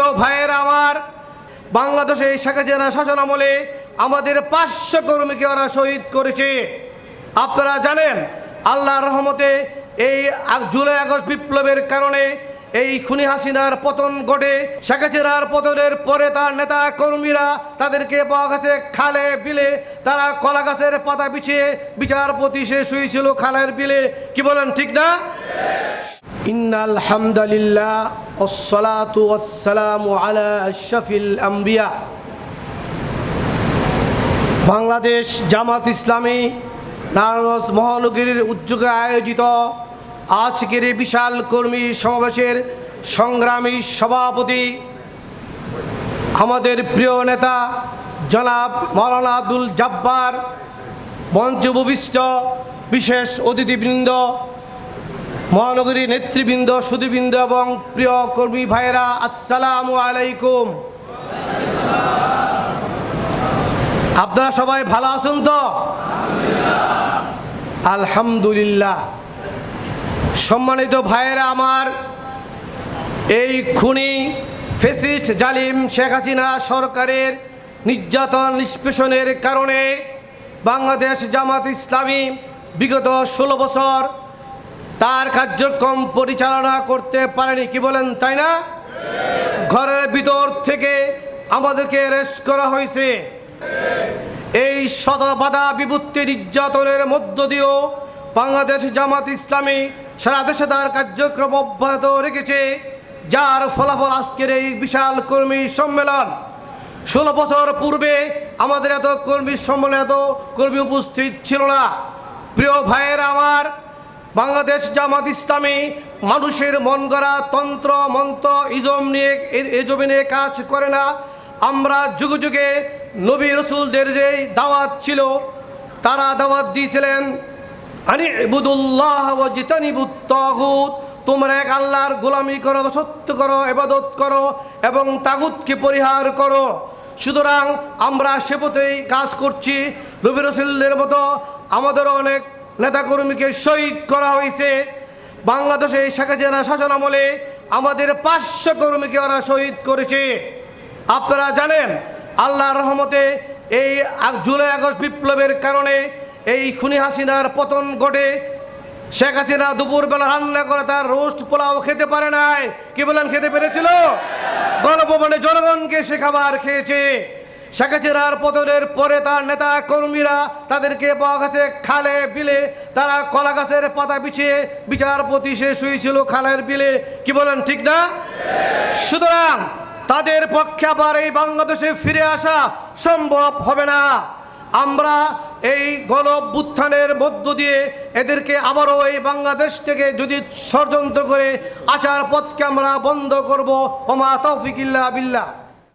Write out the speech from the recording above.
প্রিয় ভাইয়ের আমার, বাংলাদেশে শেখ হাসিনা শাসন আমলে আমাদের পাঁচশো কর্মীকে ওরা শহীদ করেছে। আপনারা জানেন, আল্লাহর রহমতে এই জুলাই আগস্ট বিপ্লবের কারণে এই খুনি হাসিনার পতন ঘটে। শেখ হাসিনার পতনের পরে তার নেতা কর্মীরা তাদেরকে পাওয়া গেছে খালে বিলে। তারা কলা গাছের পাতা বিছিয়ে বিচারপতি সে শুয়েছিল খালের বিলে। কি বলেন, ঠিক না? ইন্নাল হামদালিল্লাহ ওসলাতু ওয়াসসালামু আলা আশরাফিল আম্বিয়া। বাংলাদেশ জামাত ইসলামী নারায়ণগঞ্জ মহানগরীর উদ্যোগে আয়োজিত আজকের বিশাল কর্মী সমাবেশের সংগ্রামী সভাপতি আমাদের প্রিয় নেতা জনাব মৌলানা আব্দুল জব্বার মঞ্চ বিশেষ অতিথিবৃন্দ মহানগরী নেতৃবৃন্দ সুদীবৃন্দ এবং প্রিয় কর্মী ভাইয়েরা, আসসালামু আলাইকুম। আপনারা সবাই ভালো আছেন তো? আলহামদুলিল্লাহ। সম্মানিত ভাইয়েরা আমার, এই খুনি ফেসিস্ট জালিম শেখ হাসিনা সরকারের নির্যাতন নিষ্পেষণের কারণে বাংলাদেশ জামাত ইসলামী বিগত ষোলো বছর তার কার্যক্রম পরিচালনা করতে পারেনি, কি বলেন, তাই না? ঘরের ভিতর থেকে আমাদেরকে অ্যারেস্ট করা হয়েছে। এই শত বাধা বিভূতি নির্যাতনের মধ্য দিয়েও বাংলাদেশ জামাত ইসলামী সারা দেশে তার কার্যক্রম অব্যাহত রেখেছে, যার ফলাফল আজকের এই বিশাল কর্মী সম্মেলন। ষোলো বছর পূর্বে আমাদের এত কর্মী সম্মেলনে এত কর্মী উপস্থিত ছিল না। প্রিয় ভাইয়ের আমার বাংলাদেশ জামাত ইসলামী মানুষের মন গড়া তন্ত্র, মন্ত্র, ইজম নিয়ে এজমে নিয়ে কাজ করে না। আমরা যুগে যুগে নবী রসুলদের যে দাওয়াত ছিল, তারা দাওয়াত দিয়েছিলেন, আনি ইবুদুল্লাহ ও জিতানিবুত তাগুত তোমরা এক আল্লাহর গোলামি করো, সত্য করো এবাদত করো এবং তাগুতকে পরিহার করো। সুতরাং আমরা সে পথেই কাজ করছি। নবী রসুলদের মতো আমাদেরও অনেক নেতাকর্মীকে শহীদ করা হয়েছে। বাংলাদেশে শেখ হাসিনা শাসন আমলে আমাদের পাঁচশো কর্মীকে ওরা শহীদ করেছে। আপনারা জানেন, আল্লাহর রহমতে এই জুলাই আগস্ট বিপ্লবের কারণে এই খুনি হাসিনার পতন ঘটে। শেখ হাসিনা দুপুরবেলা রান্না করে তার রোস্ট পোলাও খেতে পারে নাই। কি বলেন, খেতে পেরেছিল? গণভবনে জনগণকে সে খাবার খেয়েছে। শেখ হাসিনার পতনের পরে তার নেতা কর্মীরা তাদেরকে পাওয়া গেছে খালে বিলে, তারা কলা গাছের পাতা বিছিয়ে বিচারপতি সে শুয়েছিল খালের বিলে। কি বলেন, ঠিক না? সুতরাং তাদের পক্ষে আবার এই বাংলাদেশে ফিরে আসা সম্ভব হবে না। আমরা এই গণভ্যুত্থানের মধ্য দিয়ে এদেরকে আবারও এই বাংলাদেশ থেকে যদি ষড়যন্ত্র করে আসার পথকে আমরা বন্ধ করব। ওমা তৌফিকিল্লা বিল্লাহ।